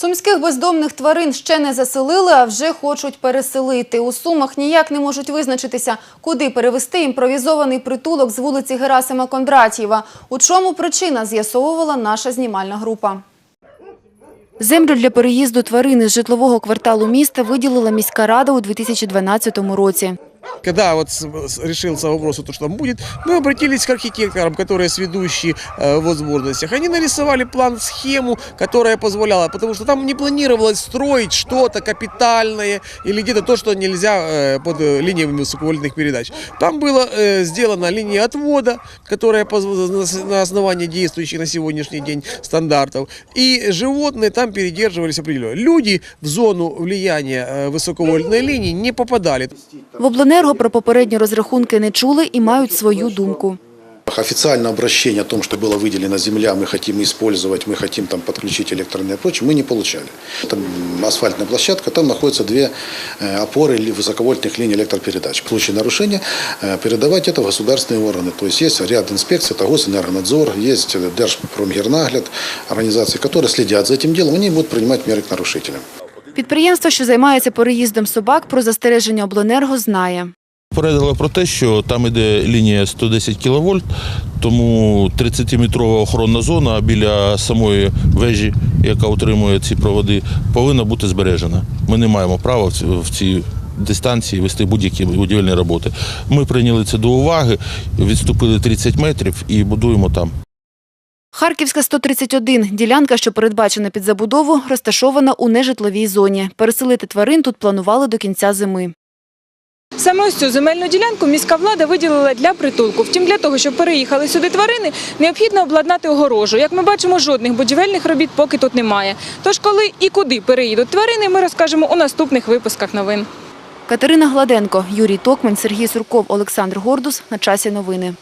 Сумських бездомних тварин ще не заселили, а вже хочуть переселити. У Сумах ніяк не можуть визначитися, куди перевести імпровізований притулок з вулиці Герасима Кондратєва. У чому причина, з'ясовувала наша знімальна група. Землю для переїзду тварини з житлового кварталу міста виділила міська рада у 2012 році. Когда вот решился вопрос, о том, что там будет, мы обратились к архитекторам, которые сведущие э, в возможностях. Они нарисовали план, схему, которая позволяла, потому что там не планировалось строить что-то капитальное или где-то то, что нельзя э, под э, линиями высоковольтных передач. Там была э, сделана линия отвода, которая на основании действующих на сегодняшний день стандартов. И животные там передерживались определенно. Люди в зону влияния высоковольтной линии не попадали. В обленерго про попередні розрахунки не чули і мають свою думку. Официальное обращение о том, что была выделена земля, мы хотим использовать, мы хотим там подключить электронное и прочее, мы не получали. Там асфальтная площадка, там находятся две э, опоры ли- высоковольтных линий электропередач. В случае нарушения э, передавать это в государственные органы. То есть есть ряд инспекций, это Госэнергонадзор, есть э, Держпромгернагляд, организации, которые следят за этим делом, они будут принимать меры к нарушителям. Підприємство, що займається переїздом собак, про застереження обленерго знає. Попередили про те, що там іде лінія 110 кВт, тому 30-метрова охоронна зона біля самої вежі, яка утримує ці проводи, повинна бути збережена. Ми не маємо права в цій дистанції вести будь-які будівельні роботи. Ми прийняли це до уваги, відступили 30 метрів і будуємо там. Харківська 131 – ділянка, що передбачена під забудову, розташована у нежитловій зоні. Переселити тварин тут планували до кінця зими. Саме ось цю земельну ділянку міська влада виділила для притулку. Втім, для того, щоб переїхали сюди тварини, необхідно обладнати огорожу. Як ми бачимо, жодних будівельних робіт поки тут немає. Тож коли і куди переїдуть тварини, ми розкажемо у наступних випусках новин. Катерина Гладенко, Юрій Токмань, Сергій Сурков, Олександр Гордус. На часі новини.